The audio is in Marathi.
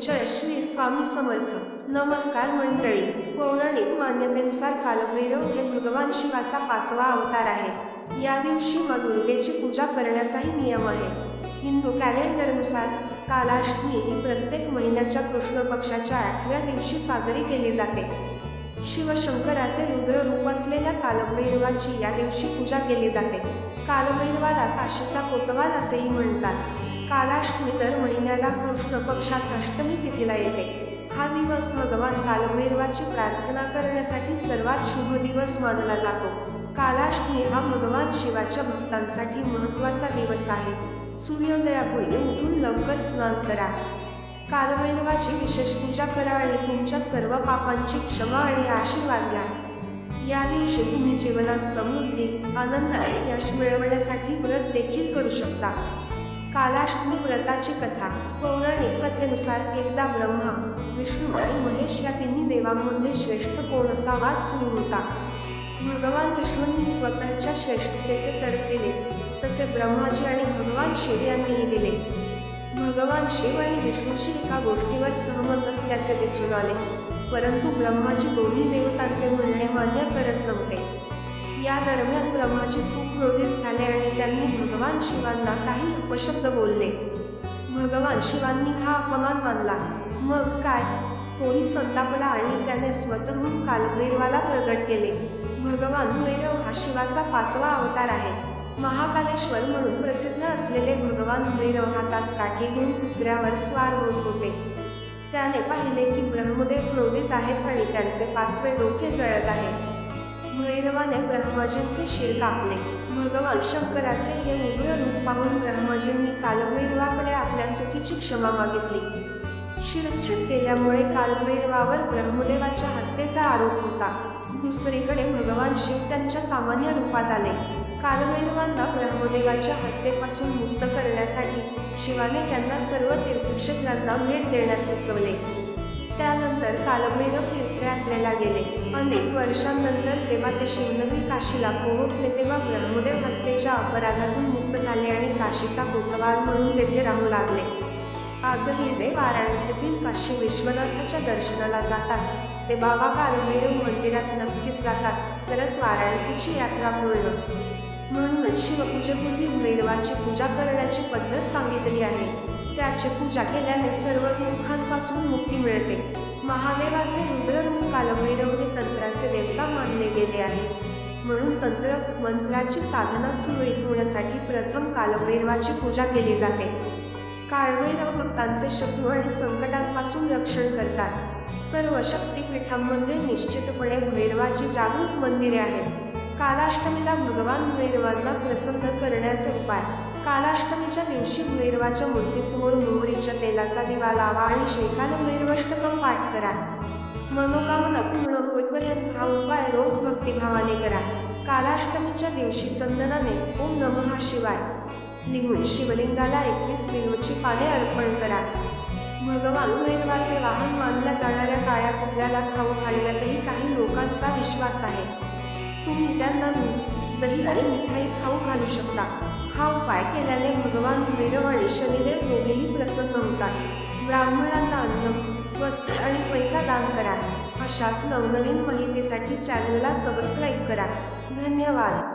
जय श्री स्वामी समर्थ. नमस्कार मंडळी. पौराणिक मान्यतेनुसार कालभैरव हे भगवान शिवाचा पाचवा अवतार आहे. या दिवशी मग दुर्गेची पूजा करण्याचाही नियम आहे. हिंदू कॅलेंडरनुसार कालाष्टमी ही प्रत्येक महिन्याच्या कृष्ण पक्षाच्या आठव्या दिवशी साजरी केली जाते. शिवशंकराचे रुद्र रूप असलेल्या कालभैरवाची या दिवशी पूजा केली जाते. कालभैरवाला काशीचा कोतवाल असेही म्हणतात. कालाष्टमी दर महिन्याला कृष्ण पक्षात अष्टमी तिथीला येते. हा दिवस भगवान कालभैरवाची प्रार्थना करण्यासाठी सर्वात शुभ दिवस मानला जातो. कालाष्टमी हा भगवान शिवाच्या भक्तांसाठी महत्त्वाचा दिवस आहे. सूर्योदयापूर्वी उठून लवकर स्नान करा. कालभैरवाची विशेष पूजा करा आणि तुमच्या सर्व पापांची क्षमा आणि आशीर्वाद घ्या. या दिवशी तुम्ही जीवनात समृद्धी आनंद आणि यश मिळवण्यासाठी व्रत देखील करू शकता. कालाष्टमी व्रताची कथा पौराणिक कथेनुसार एकदा ब्रह्मा विष्णू आणि महेश या तिन्ही देवांमध्ये श्रेष्ठ कोण असा वाद सुरू होता. भगवान विष्णूंनी स्वतःच्या श्रेष्ठतेचे तर्क दिले तसे ब्रह्माजी आणि भगवान शिव यांनीही दिले. भगवान शिव आणि विष्णूची एका गोष्टीवर सहमत असल्याचे दिसून आले परंतु ब्रह्माजी दोन्ही देवतांचे म्हणणे मान्य या दरम्यान ब्रह्माजी खूप क्रोधित झाले आणि त्यांनी भगवान शिवांना काही उपशब्द बोलले. भगवान शिवांनी हा अपमान मानला. मग काय? तोही संतापला आणि त्याने स्वतःहून कालभैरवाला प्रगट केले. भगवान भैरव हा शिवाचा पाचवा अवतार आहे. महाकालेश्वर म्हणून प्रसिद्ध असलेले भगवान भैरव हातात काठी घेऊन कुत्र्यावर स्वार होत होते. त्याने पाहिले की ब्रह्मदेव क्रोधित आहेत आणि त्यांचे पाचवे डोके जळत आहे भैरवाने ब्रह्माजींचे शिर कापले. भगवान शंकराचे हे उग्र रूप पाहून ब्रह्माजींनी कालभैरवाकडे आपल्या चुकीची क्षमा मागितली. शिरच्छेद केल्यामुळे कालभैरवावर ब्रह्मदेवाच्या हत्येचा आरोप होता. दुसरीकडे भगवान शिव त्यांच्या सामान्य रूपात आले. कालभैरवांना ब्रह्मदेवाच्या हत्येपासून मुक्त करण्यासाठी शिवाने त्यांना सर्व तीर्थक्षेत्रांना भेट देण्यास सुचवले. त्यानंतर कालभैरव तीर्थ आपल्याला गेले. अनेक वर्षांनंतर जेव्हा ते शिवनवी काशीला पोहोचले तेव्हा ब्रह्मदेव हत्येच्या अपराधातून मुक्त झाले आणि काशीचा कोतवाल म्हणून तेथे राहू लागले. आजही जे वाराणसीतील काशी विश्वनाथाच्या दर्शनाला जातात ते बाबा कालभैरव मंदिरात नक्कीच जातात तरच वाराणसीची यात्रा पूर्ण. म्हणूनच शिवपूजेपूर्वी भैरवाची पूजा करण्याची पद्धत सांगितली आहे. त्याची पूजा केल्याने सर्व दुःखांपासून मुक्ती मिळते. महादेवाचे रुद्ररूप कालभैरव हे तंत्राचे देवता मानले गेले आहे. म्हणून तंत्र मंत्राची साधना सुरळीत होण्यासाठी प्रथम कालभैरवाची पूजा केली जाते. काळभैरव भक्तांचे शत्रू आणि संकटांपासून रक्षण करतात. सर्व शक्तीपीठांमध्ये निश्चितपणे भैरवाची जागृत मंदिरे आहेत. कालाष्टमीला भगवान भैरवांना प्रसन्न करण्याचे उपाय. कालाष्टमीच्या दिवशी भैरवाच्या मूर्तीसमोर मोहरीच्या तेलाचा दिवा लावा आणि शेकाल भैरवाष्टकम पाठ करा. मनोकामना पूर्ण होईपर्यंत हा उपाय रोज भक्तिभावाने करा. कालाष्टमीच्या दिवशी चंदनाने ओम नमः शिवाय. लिहून शिवलिंगाला एकवीस बिलोची पाने अर्पण करा. भगवान भैरवाचे वाहन मानल्या जाणाऱ्या काळ्या कुत्र्याला खाऊ घालण्यातही काही लोकांचा विश्वास आहे. तुम्ही त्यांना दही आणि मिठाई खाऊ घालू शकता. हा उपाय केल्याने भगवान भैरव आणि शनिदेव दोघेही प्रसन्न होतात. ब्राह्मणांना अन्न वस्तू आणि पैसा दान करा. अशाच नवनवीन माहितीसाठी चॅनलला सबस्क्राईब करा. धन्यवाद.